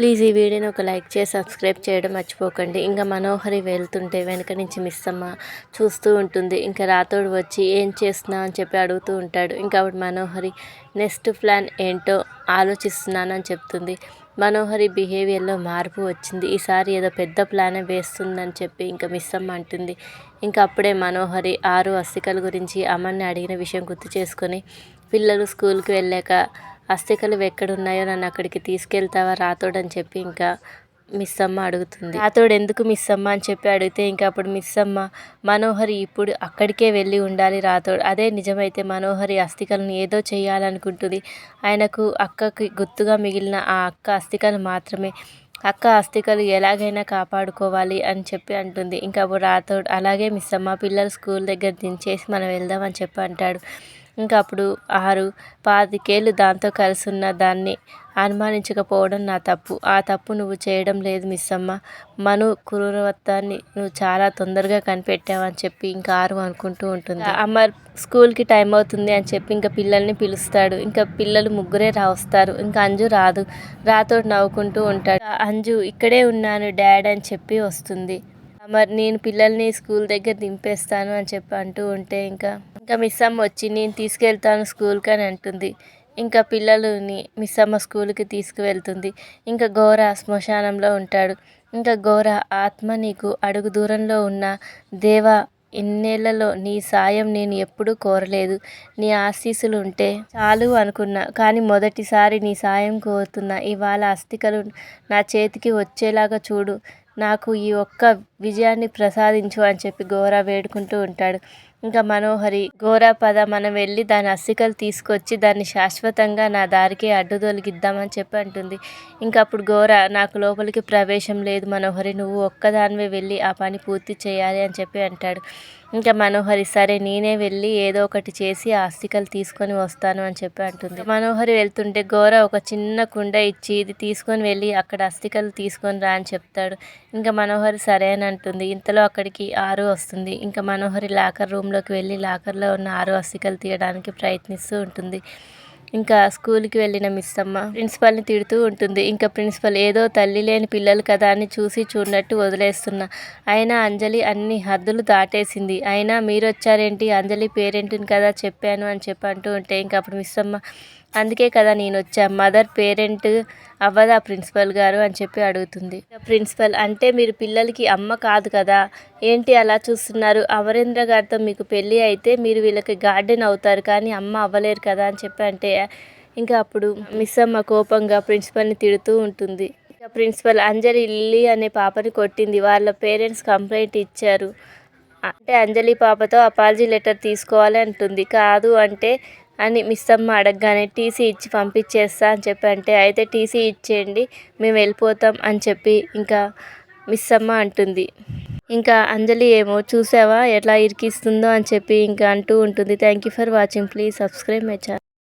Please ఈ వీడియోని ఒక లైక్ చేసి సబ్స్క్రైబ్ చేయడం మర్చిపోకండి. ఇంకా మనోహరి వెళ్తుంటే వెనక నుంచి మిస్ అమ్మ చూస్తూ ఉంటుంది. ఇంకా రాతోడు వచ్చి ఏం చేస్తున్నా అని చెప్పి అడుగుతూ ఉంటాడు. ఇంకా అప్పుడు మనోహరి నెక్స్ట్ ప్లాన్ ఏంటో ఆలోచిస్తున్నాను అని చెప్తుంది. మనోహరి బిహేవియర్లో మార్పు వచ్చింది. ఈసారి ఏదో పెద్ద ప్లానే వేస్తుందని చెప్పి ఇంకా మిస్ అమ్మ అంటుంది. ఇంకా అప్పుడే మనోహరి ఆరు అస్థికల గురించి అమ్మని అడిగిన విషయం గుర్తు చేసుకొని పిల్లలు స్కూల్కి వెళ్ళాక అస్థికలు ఎక్కడున్నాయో నన్ను అక్కడికి తీసుకెళ్తావా? రాతోడని చెప్పి ఇంకా మిస్ అమ్మ అడుగుతుంది. రాతోడు ఎందుకు మిస్ అమ్మ అని చెప్పి అడిగితే ఇంకా అప్పుడు మిస్ అమ్మ మనోహరి ఇప్పుడు అక్కడికే వెళ్ళి ఉండాలి రాతోడు. అదే నిజమైతే మనోహరి అస్థికలను ఏదో చేయాలనుకుంటుంది ఆయనకు అక్కకి గుర్తుగా మిగిలిన ఆ అక్క అస్థికలు మాత్రమే. అక్క అస్థికలు ఎలాగైనా కాపాడుకోవాలి అని చెప్పి అంటుంది. ఇంకా అప్పుడు రాతోడు అలాగే మిస్ అమ్మ పిల్లలు స్కూల్ దగ్గర దించేసి మనం వెళ్దాం అని చెప్పి అంటాడు. ఇంకా అప్పుడు ఆరు పాతికేళ్ళు దాంతో కలిసి ఉన్న దాన్ని అనుమానించకపోవడం నా తప్పు. ఆ తప్పు నువ్వు చేయడం లేదు మిస్సమ్మ. మను క్రూరవత్వాన్ని నువ్వు చాలా తొందరగా కనిపెట్టావని చెప్పి ఇంకా ఆరు అనుకుంటూ ఉంటుంది. అమర్ స్కూల్కి టైం అవుతుంది అని చెప్పి ఇంకా పిల్లల్ని పిలుస్తాడు. ఇంకా పిల్లలు ముగ్గురే రావస్తారు ఇంకా అంజు రాదు. రాతో నవ్వుకుంటూ ఉంటాడు. అంజు ఇక్కడే ఉన్నాను డాడ్ అని చెప్పి వస్తుంది. మరి నేను పిల్లల్ని స్కూల్ దగ్గర దింపేస్తాను అని చెప్పి అంటూ ఉంటే ఇంకా ఇంకా మిస్ అమ్మ వచ్చి నేను తీసుకెళ్తాను స్కూల్కి అని అంటుంది. ఇంకా పిల్లలని మిస్ అమ్మ స్కూల్కి తీసుకువెళ్తుంది. ఇంకా ఘోర శ్మశానంలో ఉంటాడు. ఇంకా ఘోర ఆత్మ నీకు అడుగు దూరంలో ఉన్న దేవ ఇన్నేళ్ళలో నీ సాయం నేను ఎప్పుడూ కోరలేదు. నీ ఆశీస్సులు ఉంటే చాలు అనుకున్నా. కానీ మొదటిసారి నీ సాయం కోరుతున్నా ఇవాళ అస్థికలు నా చేతికి వచ్చేలాగా చూడు. నాకు ఈ ఒక్క విజయాన్ని ప్రసాదించు అని చెప్పి ఘోర వేడుకుంటూ ఉంటాడు. ఇంకా మనోహరి ఘోర పద మనం వెళ్ళి దాని అస్సికలు తీసుకొచ్చి దాన్ని శాశ్వతంగా నా దారికి అడ్డు తొలగిద్దామని చెప్పి అంటుంది. ఇంకా అప్పుడు గోరా నాకు లోపలికి ప్రవేశం లేదు మనోహరి నువ్వు ఒక్కదానివే వెళ్ళి ఆ పని పూర్తి చేయాలి అని చెప్పి అంటాడు. ఇంకా మనోహరి సరే నేనే వెళ్ళి ఏదో ఒకటి చేసి ఆస్తికలు తీసుకొని వస్తాను అని చెప్పి అంటుంది. మనోహరి వెళ్తుంటే గోర ఒక చిన్న కుండ ఇచ్చి ఇది తీసుకొని వెళ్ళి అక్కడ అస్థికలు తీసుకొని రా అని చెప్తాడు. ఇంకా మనోహరి సరే అని అంటుంది. ఇంతలో అక్కడికి ఆరు వస్తుంది. ఇంకా మనోహరి లాకర్ రూమ్లోకి వెళ్ళి లాకర్లో ఉన్న ఆరు అస్థికలు తీయడానికి ప్రయత్నిస్తూ ఉంటుంది. ఇంకా స్కూల్కి వెళ్ళిన మిస్ అమ్మ ప్రిన్సిపల్ని తిడుతూ ఉంటుంది. ఇంకా ప్రిన్సిపల్ ఏదో తల్లి లేని పిల్లలు కదా అని చూసి చూడనట్టు వదిలేస్తున్నా. అయినా అంజలి అన్ని హద్దులు దాటేసింది. అయినా మీరు వచ్చారేంటి అంజలి పేరెంట్ని కదా చెప్పాను అని చెప్పి అంటూ ఉంటే ఇంకా అప్పుడు మిస్ అమ్మ అందుకే కదా నేను వచ్చా మదర్ పేరెంట్ అవ్వదా ప్రిన్సిపల్ గారు అని చెప్పి అడుగుతుంది. ప్రిన్సిపల్ అంటే మీరు పిల్లలకి అమ్మ కాదు కదా ఏంటి అలా చూస్తున్నారు? అమరేంద్ర గారితో మీకు పెళ్ళి అయితే మీరు వీళ్ళకి గార్డెన్ అవుతారు కానీ అమ్మ అవ్వలేరు కదా అని చెప్పి అంటే ఇంకా అప్పుడు మిస్ అమ్మ కోపంగా ప్రిన్సిపల్ని తిడుతూ ఉంటుంది. ఇంకా ప్రిన్సిపల్ అంజలి లిల్లీ అనే పాపని కొట్టింది. వాళ్ళ పేరెంట్స్ కంప్లైంట్ ఇచ్చారు. అంటే అంజలి పాపతో అపాలజీ లెటర్ తీసుకోవాలి అంటుంది. కాదు అంటే అని మిస్ అమ్మ అడగగానే టీసీ ఇచ్చి పంపించేస్తా అని చెప్పి అంటే అయితే టీసీ ఇచ్చేయండి మేము వెళ్ళిపోతాం అని చెప్పి ఇంకా మిస్ అమ్మ అంటుంది. ఇంకా అంజలి ఏమో చూసావా ఎట్లా ఇరికిస్తుందో అని చెప్పి ఇంకా అంటూ ఉంటుంది. Thank you for watching please subscribe my channel